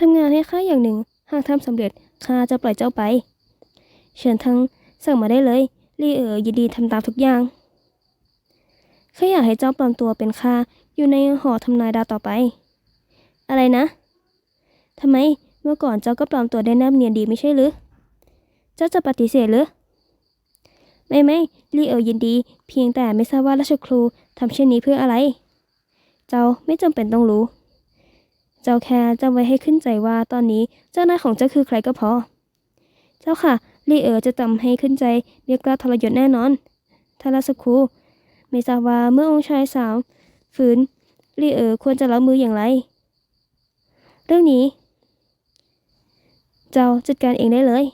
ทำงานให้ข้าอย่างหนึ่ง หากทำสำเร็จข้าจะปล่อยเจ้าไป เชิญทั้งสั่งมาได้เลยลี่เอ๋อยินดีทำตามทุกอย่างข้าอยากให้เจ้าปลอมตัวเป็นข้าอยู่ในหอทำนายดาวต่อไป อะไรนะทำไมเมื่อก่อนเจ้าก็ปลอมตัวได้แนบเนียนดีไม่ใช่หรือ เจ้าจะปฏิเสธหรือ ไม่ไม่ลี่เอ๋อยินดี เพียงแต่ไม่ทราบว่าราชครูทำเช่นนี้เพื่ออะไร เจ้าไม่จำเป็นต้องรู้ เจ้าแค่จำไว้ให้ขึ้นใจว่าตอนนี้เจ้านายของเจ้าคือใครก็พอ เจ้าค่ะลีเอ๋อจะจำให้ขึ้นใจเรียกกล้าทรยศแน่นอนทาราชครูไม่ทราบว่าเมื่อองค์ชายสาว ฝืนลีเอ๋อควรจะรับมืออย่างไร เรื่องนี้ เจ้าจัดการเองได้เลย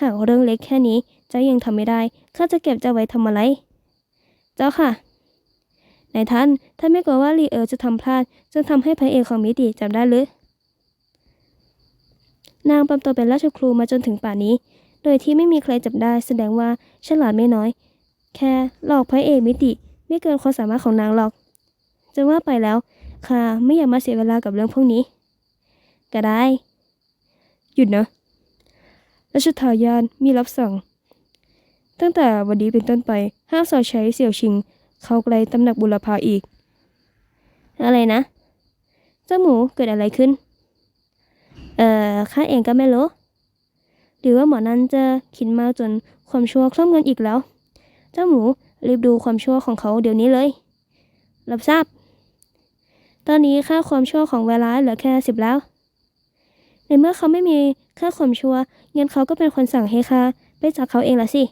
หากเรื่องเล็กแค่นี้ เจ้ายังทำไม่ได้ข้าจะเก็บเจ้าไว้ทำอะไร เจ้าค่ะ นายท่านท่านไม่กลัวว่าลีเออร์จะทำพลาดจนทำให้พระเอกของมิติจับได้หรือนางปลอมตัวเป็นราชครูมาจนถึงป่านนี้ โดยที่ไม่มีใครจับได้แสดงว่าฉลาดไม่น้อย แค่หลอกพระเอกมิติไม่เกินความสามารถของนางหรอก จะว่าไปแล้วข้าไม่อยากมาเสียเวลากับเรื่องพวกนี้ ก็ได้ หยุดนะรัชทายานมีรับสั่ง ตั้งแต่วันนี้เป็นต้นไปห้ามสอดใช้เสี่ยวชิง เข้าใกล้ตำหนักบุรพาอีก อะไรนะ เจ้าหมูเกิดอะไรขึ้น เอ่อข้าเองก็ไม่รู้หรือว่าหมอนั้นจะคิดมากจนความชั่วคล่อมเงินอีกแล้ว เจ้าหมูรีบดูความชั่วของเขาเดี๋ยวนี้เลย รับทราบ ตอนนี้ค่าความชั่วของเวลาเหลือแค่สิบแล้ว ในเมื่อเขาไม่มีค่าความชั่วเงั้นเขาก็เป็นคนสั่งให้ข้าไปจับเขาเองละสิ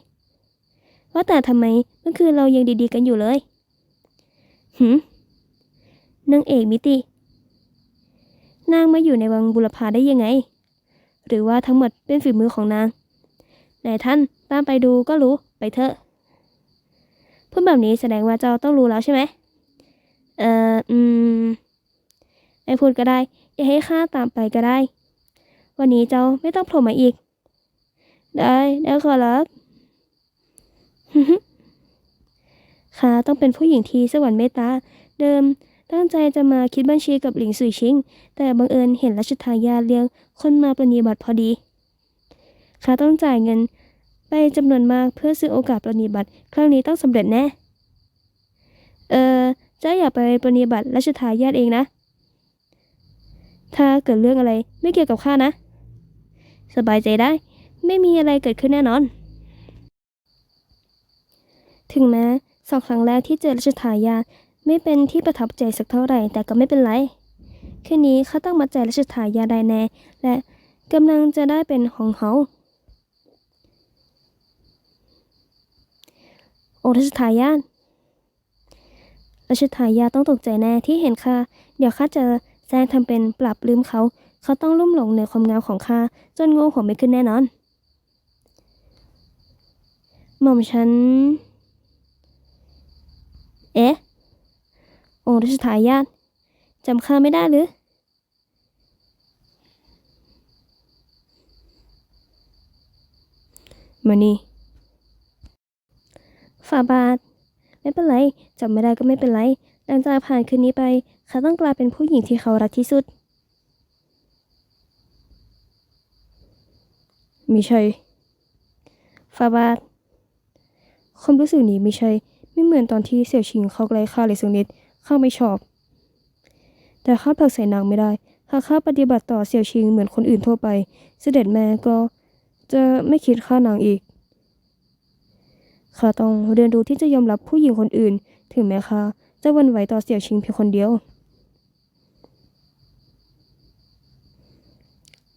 ว่าแต่ทำไมเมื่อคืนเรายังดีๆกันอยู่เลย หืมนางเอกมิติ นางมาอยู่ในวังบุรพาได้ยังไง หรือว่าทั้งหมดเป็นฝีมือของนางนายท่านตามไปดูก็รู้ไปเถอะพูดแบบนี้แสดงว่าเจ้าต้องรู้แล้วใช่ไหมเอ่ออืมไม่พูดก็ได้ อย่าให้ข้าตามไปก็ได้ วันนี้เจ้าไม่ต้องโผล่มาอีก ได้ได้ขอรับ ขาต้องเป็นผู้หญิงที่สวรรค์เมตตา เดิมตั้งใจจะมาคิดบัญชีกับหลิงสุยชิง แต่บังเอิญเห็นรัชทายาทเลี้ยงคนมาปรนนิบัติพอดีขาต้องจ่ายเงินไปจำนวนมากเพื่อซื้อโอกาสปรนนิบัติครั้งนี้ต้องสำเร็จแน่ เออจ้าอย่าไปปรนนิบัติรัชทายาทเองนะ ถ้าเกิดเรื่องอะไรไม่เกี่ยวกับข้านะ สบายใจได้ ไม่มีอะไรเกิดขึ้นแน่นอน ถึงแม้สองครั้งแรกที่เจอรัชทายาไม่เป็นที่ประทับใจสักเท่าไหร่แต่ก็ไม่เป็นไร คืนนี้เขาต้องมาใจรัชทายาได้แน่ และกำลังจะได้เป็นของเขาโอรัชทายาทรัชทายาต้องตกใจแน่ที่เห็นข้าเดี๋ยวข้าจะแซงทำเป็นปรับลืมเขา เขาต้องลุ่มหลงในความงามของข้าจนงงหัวไม่ขึ้นแน่นอน หม่อมฉัน เอ๊ะ องค์รัชทายาทจำข้าไม่ได้หรือ มานี่ฝ่าบาท ไม่เป็นไรจำไม่ได้ก็ไม่เป็นไรหลังจากผ่านคืนนี้ไปเขาต้องกลายเป็นผู้หญิงที่เขารักที่สุดไม่ใช่ฟาบาทความรู้สึกนี้ไม่ใช่ ไม่เหมือนตอนที่เสี่ยวชิงเขาไกลข้าเลยสักนิดข้าไม่ชอบ แต่ข้าผลักใส่นางไม่ได้ หากข้าปฏิบัติต่อเสี่ยวชิงเหมือนคนอื่นทั่วไป เสด็จแม่ก็จะไม่คิดฆ่านางอีกข้าต้องเรียนรู้ที่จะยอมรับผู้หญิงคนอื่น ถึงแม้ข้าจะวันไหวต่อเสี่ยวชิงเพียงคนเดียว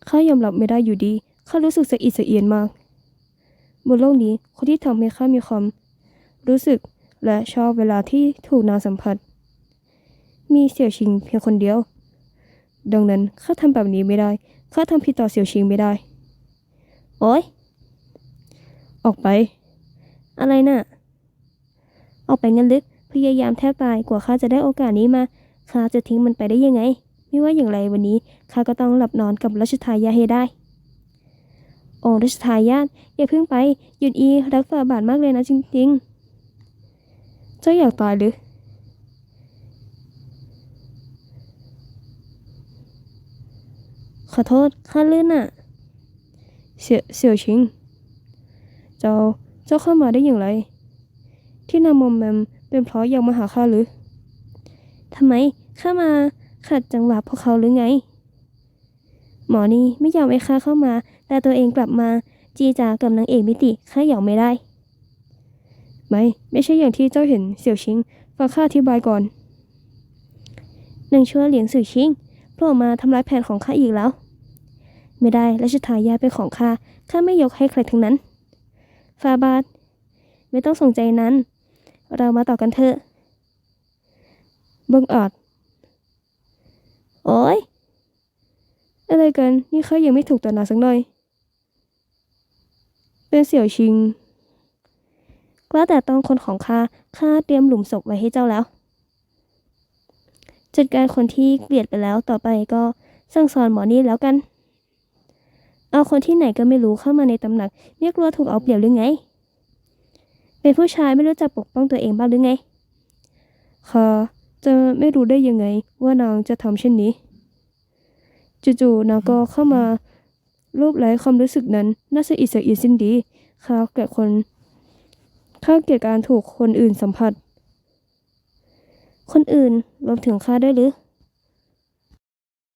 ข้ายอมรับไม่ได้อยู่ดี ข้ารู้สึกสะอิดสะเอียนมาก บนโลกนี้คนที่ทำให้ข้ามีความรู้สึก และชอบเวลาที่ถูกนางสัมผัส มีเสี่ยวชิงเพียงคนเดียว ดังนั้นข้าทำแบบนี้ไม่ได้ ข้าทำผิดต่อเสี่ยวชิงไม่ได้ โอ๊ย ออกไป อะไรน่ะ ออกไปงั้นลึก พยายามแทบตายกว่าข้าจะได้โอกาสนี้มา ข้าจะทิ้งมันไปได้ยังไง ไม่ว่าอย่างไรวันนี้ข้าก็ต้องหลับนอนกับรัชทายาทให้ได้โอ้รัชทายาทอย่าเพิ่งไปหยุดอีรักฝ่าบาทมากเลยนะจริง ๆ จ้าอยากตายหรือ ขอโทษข้าลื่นน่ะ เสี่ยเสี่ยวชิง เจ้าเจ้าเข้ามาได้อย่างไร ที่นามอมแมมเป็นเพราะอยากมาหาข้าหรือทำไมข้ามาขัดจังหวะพวกเขาหรือไง หมอนี่ไม่ยอมให้ข้าเข้ามา แต่ตัวเองกลับมาจีจากับนางเอกมิติข้าหยอกไม่ได้ ไม่ ไม่ใช่อย่างที่เจ้าเห็นเสี่ยวชิง ฟังข้าอธิบายก่อนนางชั่วเหลียงสื่อชิงโผล่มาทำร้ายแผนของข้าอีกแล้ว ไม่ได้ราชทายาเป็นของข้า ข้าไม่ยกให้ใครทั้งนั้น ฟาบาท ไม่ต้องสนใจนั้น เรามาต่อกันเถอะบังอาจโอ้ยอะไรกัน นี่ข้ายังไม่ถูกต่อหนาสักหน่อย เป็นเสี่ยวชิง กล้าแต่ต้องคนของข้าข้าเตรียมหลุมศพไว้ให้เจ้าแล้ว จัดการคนที่เกลียดไปแล้วต่อไปก็สั่งสอนหมอนี่แล้วกัน เอาคนที่ไหนก็ไม่รู้เข้ามาในตำหนักไม่กลัวถูกเอาเปรียบหรือไง เป็นผู้ชายไม่รู้จักปกป้องตัวเองบ้างหรือไงข้าจะไม่รู้ได้ยังไงว่านางจะทำเช่นนี้จู่ๆนางก็เข้ามารูปไร้ความรู้สึกนั้นน่าสะอิดสะอิสิ้นดีข้าเกลียดคน ข้าเกลียดการถูกคนอื่นสัมผัส คนอื่นรวมถึงข้าได้หรือ